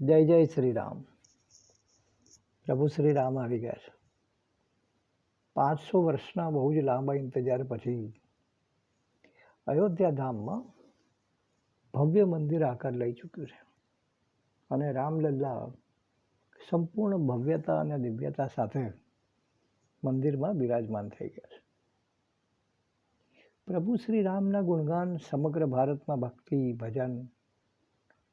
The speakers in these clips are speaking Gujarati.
જય જય શ્રી રામ પ્રભુ શ્રી રામ આવી ગયા છે. પાંચસો વર્ષના બહુ જ લાંબા ઇંતજાર પછી અયોધ્યા ધામમાં ભવ્ય મંદિર આકાર લઈ ચૂક્યું છે અને રામલલ્લા સંપૂર્ણ ભવ્યતા અને દિવ્યતા સાથે મંદિરમાં બિરાજમાન થઈ ગયા છે. પ્રભુ શ્રી રામના ગુણગાન સમગ્ર ભારતમાં ભક્તિ, ભજન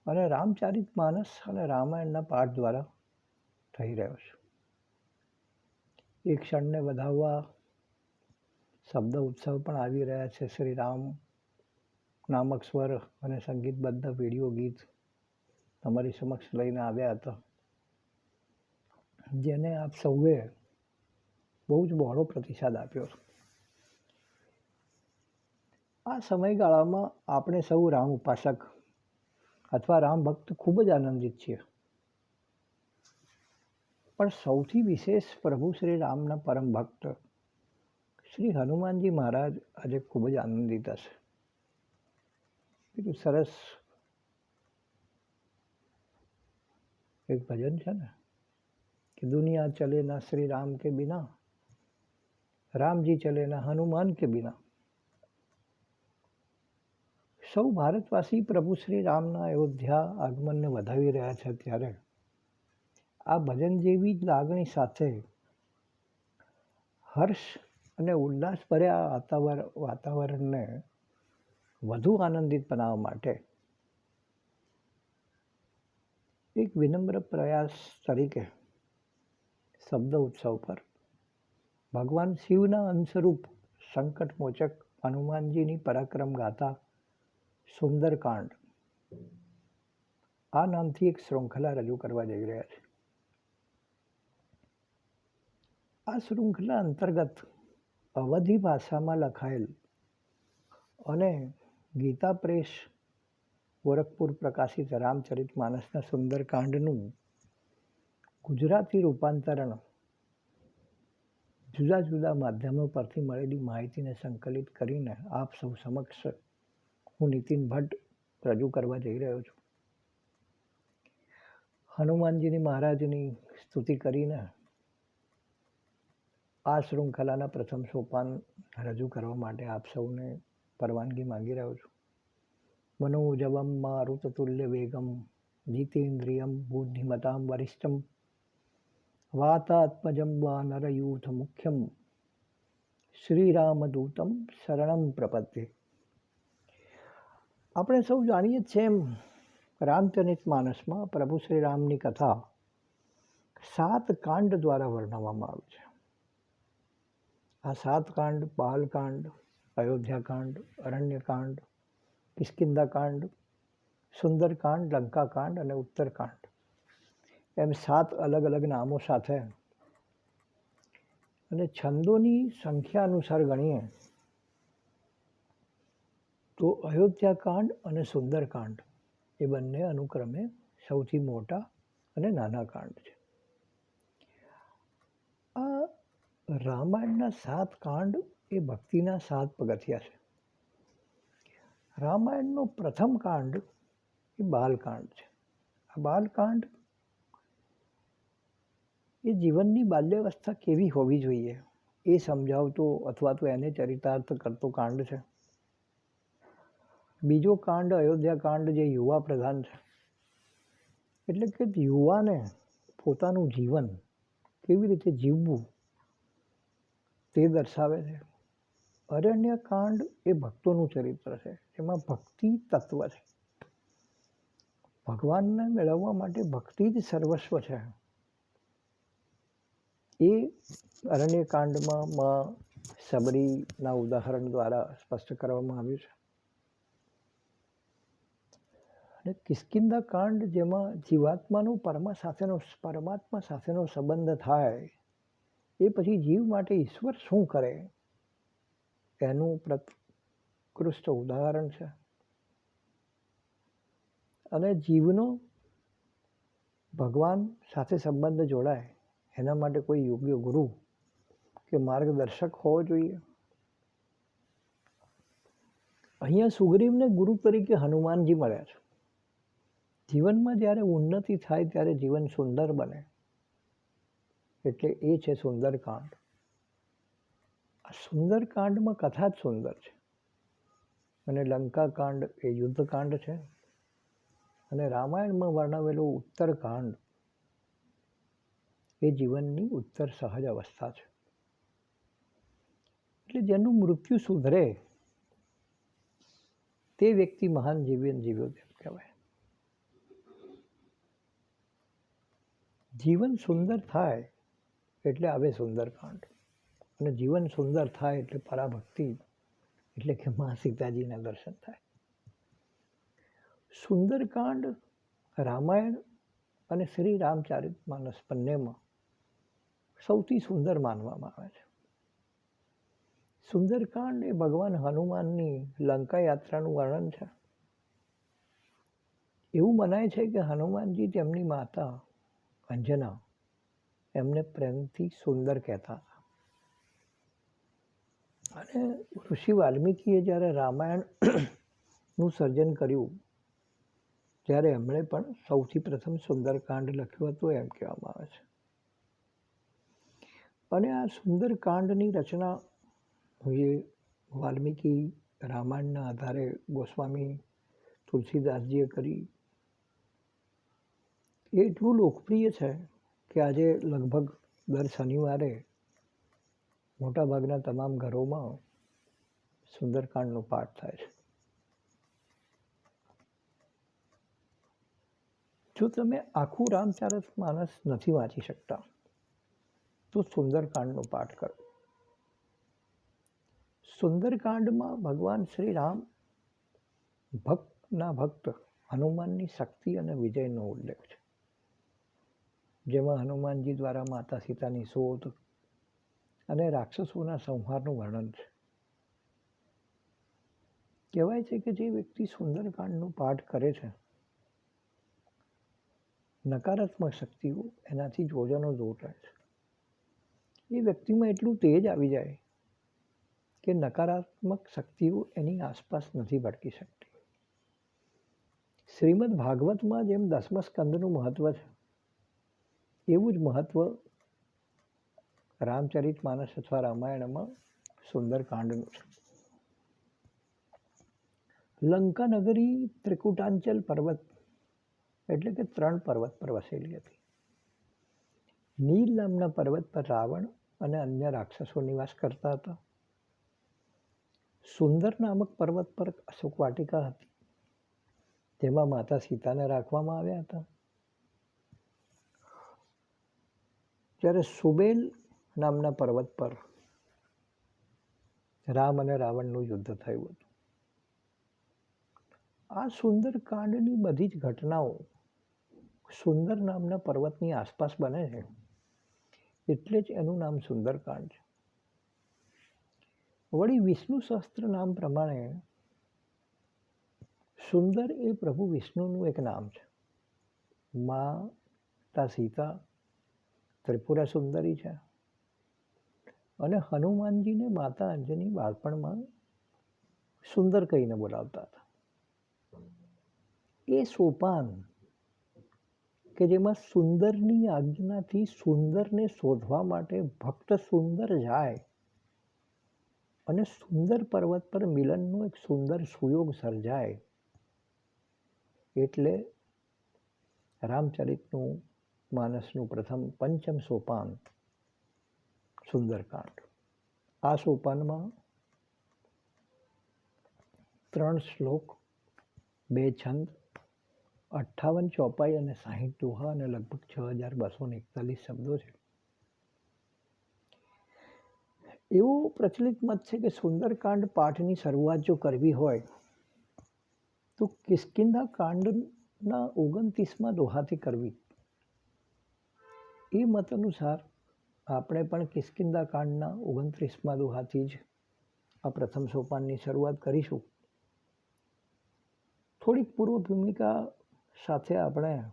અને રામચારિત માનસ અને રામાયણના પાઠ દ્વારા થઈ રહ્યો છે. એ ક્ષણને વધાવવા શબ્દ ઉત્સવ પણ આવી રહ્યા છે. શ્રી રામ નામક સ્વર અને સંગીતબદ્ધ વીડિયો ગીત તમારી સમક્ષ લઈને આવ્યા હતા. જેને આપ સૌએ બહુ જ બહોળો પ્રતિસાદ આપ્યો આ સમયગાળામાં આપણે સૌ રામ ઉપાસક અથવા રામ ભક્ત ખૂબ જ આનંદિત છીએ પણ સૌથી વિશેષ પ્રભુ શ્રી રામના પરમ ભક્ત શ્રી હનુમાનજી મહારાજ આજે ખૂબ જ આનંદિત હશે. કેટલું સરસ એક ભજન છે ને, કે દુનિયા ચલે ના શ્રી રામ કે બિના, રામજી ચલે ના હનુમાન કે બિના. સૌ ભારતવાસી પ્રભુ શ્રી રામના અયોધ્યા આગમનને વધાવી રહ્યા છે ત્યારે. આ ભજન જેવી જ લાગણી સાથે હર્ષ અને ઉલ્લાસભર્યા વાતાવરણ વાતાવરણને વધુ આનંદિત બનાવવા માટે એક વિનમ્ર પ્રયાસ તરીકે શબ્દ ઉત્સવ પર ભગવાન શિવના અંશરૂપ સંકટમોચક હનુમાનજીની પરાક્રમ ગાથા સુંદરકાંડ. આ નામથી એક શૃંખલા રજૂ કરવા જઈ રહ્યા છે. આ શૃંખલા અંતર્ગત અવધી ભાષામાં લખાયેલ અને ગીતા પ્રેસ ગોરખપુર પ્રકાશિત રામચરિત માનસના સુંદરકાંડનું ગુજરાતી રૂપાંતરણ જુદા જુદા માધ્યમો પરથી મળેલી માહિતીને સંકલિત કરીને આપ સૌ સમક્ષ હું નીતિન ભટ્ટ રજૂ કરવા જઈ રહ્યો છું. હનુમાનજીની મહારાજની સ્તુતિ કરીને આ શૃંખલાના પ્રથમ સોપાન રજૂ કરવા માટે આપ સૌને પરવાનગી માંગી રહ્યો છું. મનોજવમ મારુતતુલ્ય વેગમ જીતેન્દ્રિયમ બુદ્ધિમતામ વરિષ્ઠમ વાતાત્મજમ વાનરયુથ મુખ્યમ શ્રીરામદૂતમ શરણમ પ્રપદ્યે. આપણે સૌ જાણીએ છીએ એમ રામચરિત માનસમાં પ્રભુ શ્રી રામની કથા સાત કાંડ દ્વારા વર્ણવવામાં આવી છે. આ સાત કાંડ બાલકાંડ અયોધ્યાકાંડ અરણ્યકાંડ કિસ્કિંદાકાંડ સુંદરકાંડ લંકાકાંડ અને ઉત્તરકાંડ એમ સાત અલગ અલગ નામો સાથે. અને છંદોની સંખ્યા અનુસાર ગણીએ તો અયોધ્યાકાંડ અને સુંદરકાંડ એ બંને અનુક્રમે સૌથી મોટા અને નાના કાંડ છે. આ રામાયણના સાત કાંડ એ ભક્તિના સાત પગથિયા છે. રામાયણનો પ્રથમ કાંડ એ બાલકાંડ છે. આ બાલકાંડ એ જીવનની બાલ્યાવસ્થા કેવી હોવી જોઈએ એ સમજાવતો અથવા તો એને ચરિતાર્થ કરતો કાંડ છે. બીજો કાંડ, અયોધ્યા કાંડ જે યુવા પ્રધાન છે. એટલે કે યુવાને પોતાનું જીવન કેવી રીતે જીવવું તે દર્શાવે છે. અરણ્ય કાંડ એ ભક્તોનું ચરિત્ર છે. એમાં ભક્તિ તત્વ છે. ભગવાનને મેળવવા માટે ભક્તિ જ સર્વસ્વ છે. એ અરણ્ય કાંડમાં માં સબરીના ઉદાહરણ દ્વારા સ્પષ્ટ કરવામાં આવ્યું છે. અને કિસ્કિંદા કાંડ જેમાં જીવાત્માનો પરમા સાથેનો પરમાત્મા સાથેનો સંબંધ થાય, એ પછી જીવ માટે ઈશ્વર શું કરે? એનું પ્રકૃષ્ટ ઉદાહરણ છે. અને જીવનો ભગવાન સાથે સંબંધ જોડાય, એના માટે કોઈ યોગ્ય ગુરુ કે માર્ગદર્શક હોવો જોઈએ. અહીંયા સુગ્રીવને ગુરુ તરીકે હનુમાનજી મળ્યા છે. જીવનમાં જ્યારે ઉન્નતિ થાય ત્યારે જીવન સુંદર બને. એટલે એ છે સુંદરકાંડ. આ સુંદરકાંડમાં કથા જ સુંદર છે. અને લંકાકાંડ એ યુદ્ધકાંડ છે. અને રામાયણમાં વર્ણવેલું ઉત્તરકાંડ એ જીવનની ઉત્તર સહજ અવસ્થા છે. એટલે જેનું મૃત્યુ સુધરે તે વ્યક્તિ મહાન જીવન જીવ્યો તેમ કહેવાય. જીવન સુંદર થાય એટલે આવે સુંદરકાંડ. અને જીવન સુંદર થાય એટલે પરાભક્તિ, એટલે કે મા સીતાજીના દર્શન થાય. સુંદરકાંડ રામાયણ અને શ્રી રામચારિત માનસ બંનેમાં સૌથી સુંદર માનવામાં આવે છે. સુંદરકાંડ એ ભગવાન હનુમાનની લંકા યાત્રાનું વર્ણન છે. એવું મનાય છે કે હનુમાનજી તેમની માતા અંજના એમને પ્રેમથી સુંદર કહેતા હતા. અને ઋષિ વાલ્મીકીએ જ્યારે રામાયણનું સર્જન કર્યું, ત્યારે એમણે પણ સૌથી પ્રથમ સુંદરકાંડ લખ્યું હતું એમ કહેવામાં આવે છે. અને આ સુંદરકાંડની રચના એ વાલ્મીકી રામાયણના આધારે ગોસ્વામી તુલસીદાસજીએ કરી એટલું લોકપ્રિય છે કે આજે લગભગ દર શનિવારે મોટાભાગના તમામ ઘરોમાં સુંદરકાંડનો પાઠ થાય છે. જો તમે આખું રામચરિત માનસ નથી વાંચી શકતા, તો સુંદરકાંડનો પાઠ કરો. સુંદરકાંડમાં ભગવાન શ્રી રામ ભક્તના ભક્ત હનુમાનની શક્તિ અને વિજયનો ઉલ્લેખ છે. જેમાં હનુમાનજી દ્વારા માતા સીતાની શોધ અને રાક્ષસોના સંહારનું વર્ણન છે. કહેવાય છે કે જે વ્યક્તિ સુંદરકાંડનો પાઠ કરે છે, નકારાત્મક શક્તિઓ એનાથી જોજાનો જોર રહે છે. એ વ્યક્તિમાં એટલું તેજ આવી જાય કે નકારાત્મક શક્તિઓ એની આસપાસ નથી ભટકી શકતી. શ્રીમદ ભાગવતમાં જેમ દસમા સ્કંદનું મહત્વ છે એવું જ મહત્વ રામચરિત માનસ અથવા રામાયણમાં સુંદરકાંડનું છે. લંકાનગરી ત્રિકુટાંચલ પર્વત એટલે કે ત્રણ પર્વત પર વસેલી હતી. નીલ નામના પર્વત પર રાવણ અને અન્ય રાક્ષસો નિવાસ કરતા હતા. સુંદર નામક પર્વત પર અશોક વાટિકા હતી, જેમાં માતા સીતાને રાખવામાં આવ્યા હતા. જ્યારે સુબેલ નામના પર્વત પર રામ અને રાવણનું યુદ્ધ થયું હતું. આ સુંદરકાંડની બધી જ ઘટનાઓ સુંદર નામના પર્વતની આસપાસ બને છે. એટલે જ એનું નામ સુંદરકાંડ છે. વળી વિષ્ણુ શાસ્ત્ર નામ પ્રમાણે સુંદર એ પ્રભુ વિષ્ણુનું એક નામ છે. માતા સીતા ત્રિપુરા સુંદરી છે. અને હનુમાનજીને માતા અંજની બાળપણમાં સુંદર કહીને બોલાવતા હતા. એ સોપાન કે જેમાં સુંદરની આજ્ઞાથી સુંદરને શોધવા માટે ભક્ત સુંદર જાય અને સુંદર પર્વત પર મિલનનો એક સુંદર સુયોગ સર્જાય. એટલે રામચરિતનું માનસનું પ્રથમ પંચમ સોપાન, સુંદરકાંડ. આ સોપાનમાં ત્રણ શ્લોક, બે છંદ, અઠ્ઠાવન ચોપાઈ અને સાહીઠ દોહા અને લગભગ છ હજાર બસો ને એકતાલીસ શબ્દો છે. એવો પ્રચલિત મત છે કે સુંદરકાંડ પાઠની શરૂઆત જો કરવી હોય, તો કિસ્કિંદા કાંડના ઓગણત્રીસમાં દોહાથી કરવી. એ મત અનુસાર આપણે પણ કિસ્કિંદા કાંડના ઓગણત્રીસમાં દોહાથી જ આ પ્રથમ સોપાનની શરૂઆત કરીશું. થોડીક પૂર્વ ભૂમિકા સાથે આપણે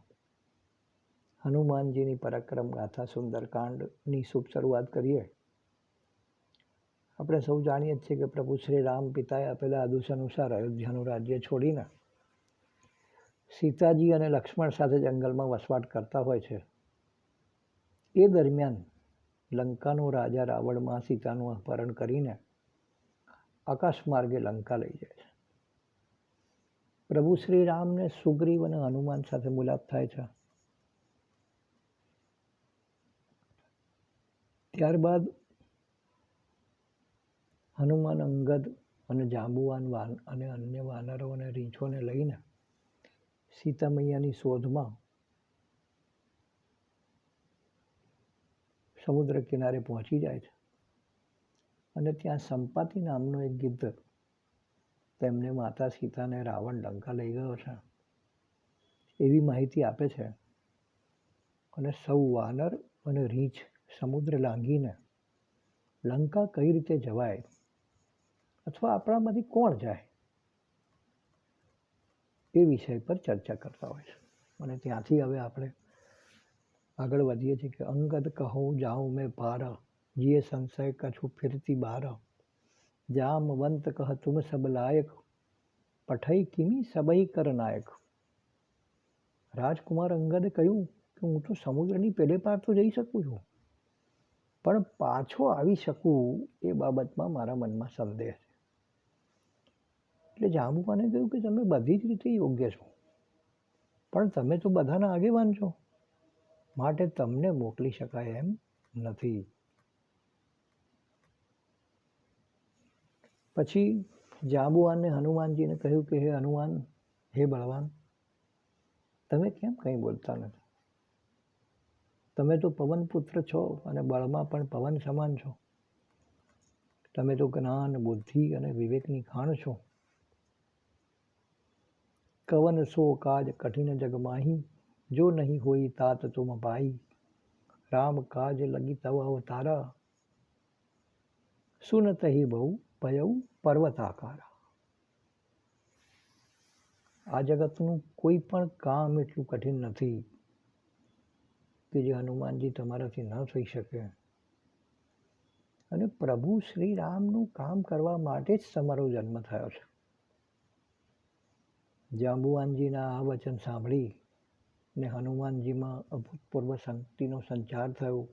હનુમાનજીની પરાક્રમ ગાથા સુંદરકાંડની શુભ શરૂઆત કરીએ. આપણે સૌ જાણીએ છીએ કે પ્રભુ શ્રી રામ પિતાએ આપેલા આદેશ અનુસાર અયોધ્યાનું રાજ્ય છોડીને સીતાજી અને લક્ષ્મણ સાથે જંગલમાં વસવાટ કરતા હોય છે. એ દરમિયાન લંકાનો રાજા રાવણમાં સીતાનું અપહરણ કરીને આકાશ માર્ગે લંકા લઈ જાય છે. પ્રભુ શ્રી રામને સુગ્રીવ અને હનુમાન સાથે મુલાકાત થાય છે. ત્યારબાદ હનુમાન અંગદ અને જાંબુવાન વાન અને અન્ય વાનરો અને રીંછોને લઈને સીતા મૈયાની શોધમાં સમુદ્ર કિનારે પહોંચી જાય છે. અને ત્યાં સંપાતિ નામનો એક ગિદ્ધ તેમને માતા સીતાને રાવણ લંકા લઈ ગયો છે. એવી માહિતી આપે છે. અને સૌ વાનર અને રીંછ સમુદ્ર લાંઘીને લંકા કઈ રીતે જવાય અથવા આપણામાંથી કોણ જાય એ વિષય પર ચર્ચા કરતા હોય છે. અને ત્યાંથી હવે આપણે આગળ વધીએ છીએ કે અંગદ કહું, જાઉં મેં પાર જીએ સંશય કછું ફિરતી બાર. જામવંત કહ તુમ સબ લાયક, પઠઈ કિમી સબઈ કર નાયક. રાજકુમાર અંગદે કહ્યું કે હું તો સમુદ્રની પેલે પાર તો જઈ શકું છું, પણ પાછો આવી શકું એ બાબતમાં મારા મનમાં સંદેહ છે. એટલે જાંબુકાને કહ્યું કે તમે બધી જ રીતે યોગ્ય છો, પણ તમે તો બધાના આગેવાન છો. માટે તમને મોકલી શકાય એમ નથી. પછી જાંબુવાને હનુમાનજીને કહ્યું કે, હે હનુમાન, હે બળવાન, તમે કેમ કંઈ બોલતા નથી? તમે તો પવન પુત્ર છો અને બળમાં પણ પવન સમાન છો. તમે તો જ્ઞાન, બુદ્ધિ અને વિવેકની ખાણ છો. કવન સો કાજ કઠિન જગ જો નહીં હોય તાત તુમ પાઈ રામ કાજ લગી તવ અવતારા. સુનત હિ બહુ ભયઉ પર્વતાકારા. આ જગતનું કોઈ પણ કામ એટલું કઠિન નથી કે જે હનુમાનજી તમારાથી ન થઈ શકે. અને પ્રભુ શ્રી રામનું કામ કરવા માટે જ તમારો જન્મ થયો છે. જાંબુવાનજીના આ વચન સાંભળી ને હનુમાનજીમાં અભૂતપૂર્વ શક્તિનો સંચાર થયો.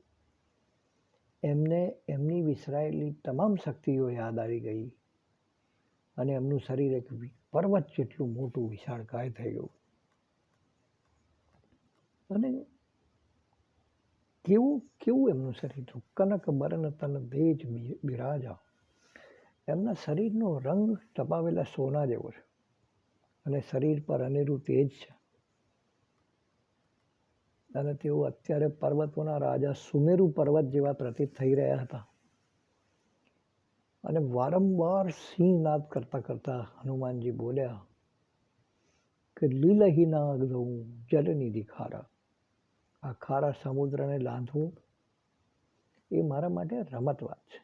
એમને, એમની વિસરાયેલી તમામ શક્તિઓ યાદ આવી ગઈ અને એમનું શરીર એક પર્વત જેટલું મોટું વિશાળકાય થઈ ગયું અને કેવું કેવું એમનું શરીર હતું કનક, બરન, તન દેજ બિરાજા. એમના શરીરનો રંગ ટપાવેલા સોના જેવો છે અને શરીર પર અનેરું તેજ છે. અને તેઓ અત્યારે પર્વતોના રાજા સુમેરુ પર્વત જેવા પ્રતીત થઈ રહ્યા હતા. અને વારંવાર સિંહનાદ કરતા કરતા હનુમાનજી બોલ્યા, કે લીલહી નાગ દઉં જલનિધિ ખારા. આ ખારા સમુદ્રને લાંધવું એ મારા માટે રમત વાત છે.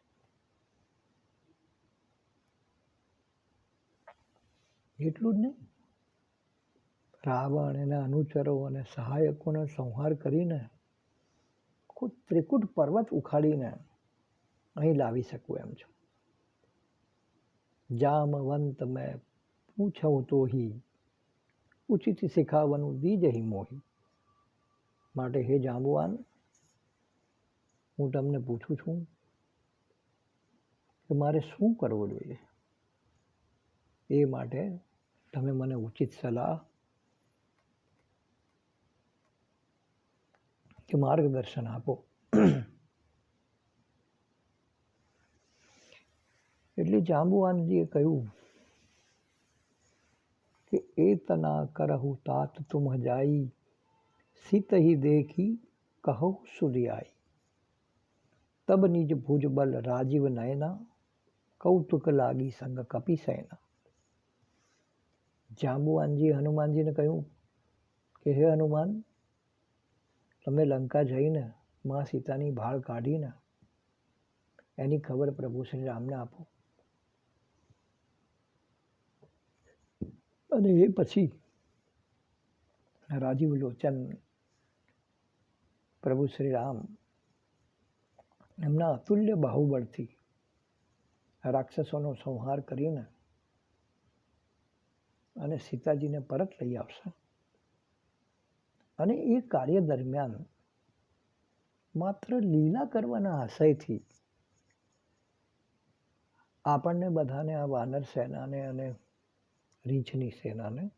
એટલું જ નહીં રાવણ એના અનુચરો અને સહાયકોનો સંહાર કરીને ખુદ ત્રિકુટ પર્વત ઉખાડીને અહીં લાવી શકું એમ છું. જામવંત મેં પૂછવું તો હી, ઉચિત શીખાવાનું દીજ હિ મોહી. માટે હે જાંબુવાન, હું તમને પૂછું છું કે મારે શું કરવું જોઈએ? એ માટે તમે મને ઉચિત સલાહ કે માર્ગદર્શન આપો એટલે જાંબુવાનજીએ કહ્યું કે એ તના કરહુ તાત તુમ જાઈ સિત ही देखी કહો સુધી આઈ તબ નિજ ભુજ બલ રાજીવ નયના કૌતુક લાગી સંગ કપી સૈના જાંબુવાનજી હનુમાનજીને કહ્યું કે હે હનુમાન તમે લંકા જઈને માં સીતાની ભાળ કાઢીને એની ખબર પ્રભુ શ્રી રામને આપો. અને એ પછી રાજીવ લોચન પ્રભુ શ્રી રામ એમના અતુલ્ય બાહુબળથી રાક્ષસોનો સંહાર કરીને અને સીતાજીને પરત લઈ આવશે. અને એ કાર્ય દરમિયાન માત્ર લીલા કરવાના આશયથી આપણને બધાને આ વાનર સેનાને અને રીંછની સેનાને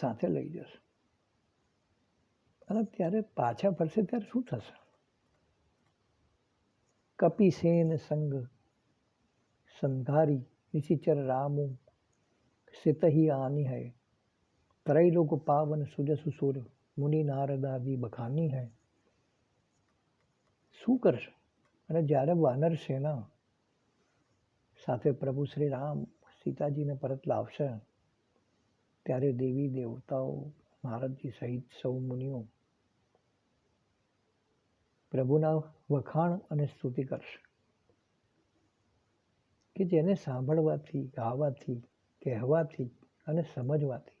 સાથે લઈ જશે. અને ત્યારે પાછા ફરશે ત્યારે શું થશે? કપિસેન સંઘ સંધારી નિશિચર રામુ સિતહી આની હૈ. ત્રૈલોક પાવન સુજસુ સુર, મુનિ નારદાદી બખાની હૈ. શું કરશે? અને જ્યારે વાનર સેના સાથે પ્રભુ શ્રી રામ સીતાજીને પરત લાવશે, ત્યારે દેવી દેવતાઓ નારદજી સહિત સૌ મુનિઓ પ્રભુના વખાણ અને સ્તુતિ કરશે. કે જેને સાંભળવાથી, ગાવાથી કહેવાથી અને સમજવાથી.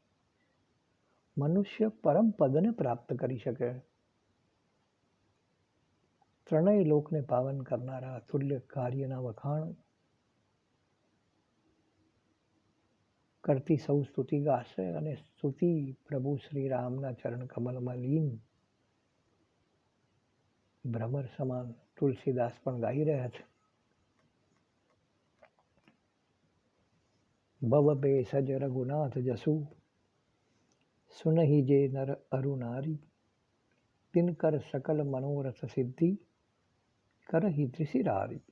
મનુષ્ય પરમ પદને પ્રાપ્ત કરી શકે. ત્રણેય લોકને પાવન કરનારા અતુલ્ય કાર્યના વખાણ કરતી સૌ સ્તુતિ ગાશે અને સ્તુતિ પ્રભુ શ્રી રામના ચરણ કમલમાં લીન. ભ્રમર સમાન તુલસીદાસ પણ ગાઈ રહ્યા છે. ભવ બે સજ રઘુનાથ જસુ સુનહી જે નર અરુનારી તિનકર સકલ મનોરથ સિદ્ધિ કરહી ત્રિશિરારી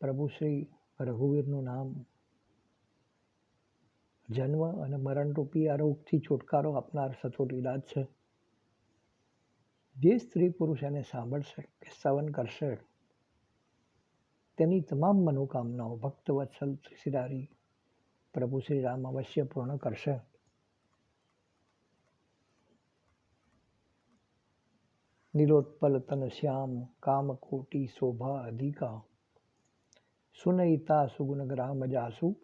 પ્રભુ શ્રી રઘુવીરનું નામ જન્મ અને મરણરૂપી આ રોગથી છુટકારો આપનાર સચોટ ઇલાજ છે જે સ્ત્રી પુરુષ એને સાંભળશે કે સવન કરશે તેની તમામ મનોકામનાઓ ભક્ત વત્સલ શ્રીરારી પ્રભુ શ્રી રામ અવશ્ય પૂર્ણ કરશે. નિરોત્પલ તન શ્યામ, કામકોટી શોભા અધિકા, સુનયિતા સુગુણ ગ્રામ જાસુ,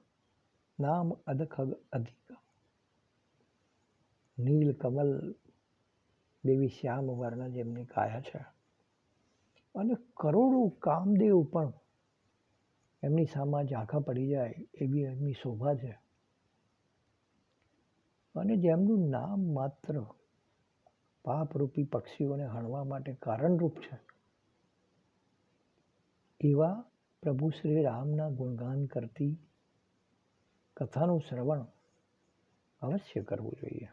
નામ અધખગ અધિકા. નીલ કમલ દેવી શ્યામ વર્ણ જેમની કાયા છે. અને કરોડો કામદેવ પણ એમની સામે ઝાંખા પડી જાય એવી એમની શોભા છે. અને જેમનું નામ માત્ર પાપરૂપી પક્ષીઓને હણવા માટે કારણરૂપ છે, એવા પ્રભુ શ્રી રામના ગુણગાન કરતી કથાનું શ્રવણ અવશ્ય કરવું જોઈએ.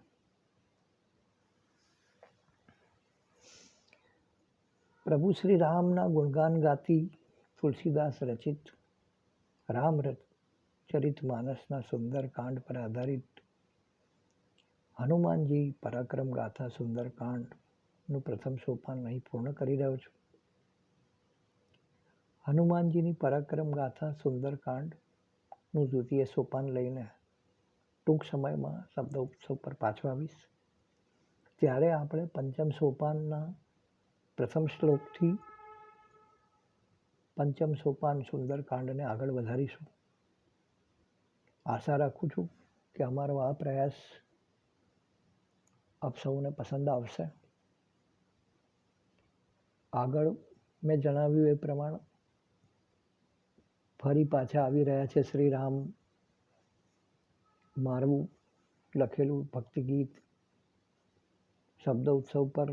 પ્રભુ શ્રી રામના ગુણગાન ગાતી તુલસીદાસ રચિત રામ ચરિત માનસના સુંદરકાંડ પર આધારિત હનુમાનજી પરાક્રમ ગાથા સુંદરકાંડનું પ્રથમ સોપાન અહીં પૂર્ણ કરી રહ્યો છું. હનુમાનજીની પરાક્રમ ગાથા સુંદરકાંડનું દ્વિતીય સોપાન લઈને ટૂંક સમયમાં શબ્દ ઉત્સવ પર પાછો આવીશ. ત્યારે આપણે પંચમ સોપાનના પ્રથમ શ્લોકથી પંચમ સોપાન સુંદરકાંડને આગળ વધારીશું. આશા રાખું છું કે અમારો આ પ્રયાસ આપ સૌને પસંદ આવશે. આગળ મેં જણાવ્યું એ પ્રમાણે ફરી પાછા આવી રહ્યા છે શ્રી રામ મારવું લખેલું ભક્તિ ગીત શબ્દ ઉત્સવ પર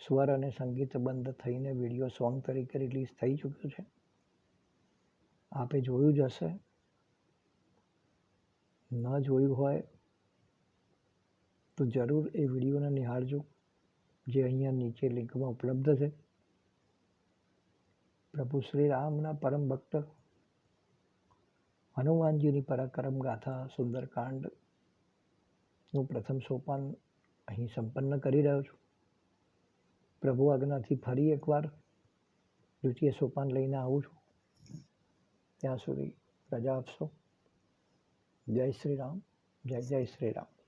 સ્વર અને સંગીત બંધ થઈને વીડિયો સોંગ તરીકે રિલીઝ થઈ ચૂક્યું છે. આપે જોયું જ હશે. ન જોયું હોય તો જરૂર એ વિડીયોને નિહાળજો, જે અહીંયા નીચે લિંકમાં ઉપલબ્ધ છે. પ્રભુ શ્રી રામના પરમ ભક્ત હનુમાનજીની પરાક્રમ ગાથા સુંદરકાંડનું પ્રથમ સોપાન અહીં સંપન્ન કરી રહ્યો છું. પ્રભુ આજ્ઞાથી ફરી એકવાર દ્વિતીય સોપાન લઈને આવું છું. ત્યાં સુધી રજા આપશો. જય શ્રી રામ. જય જય શ્રી રામ.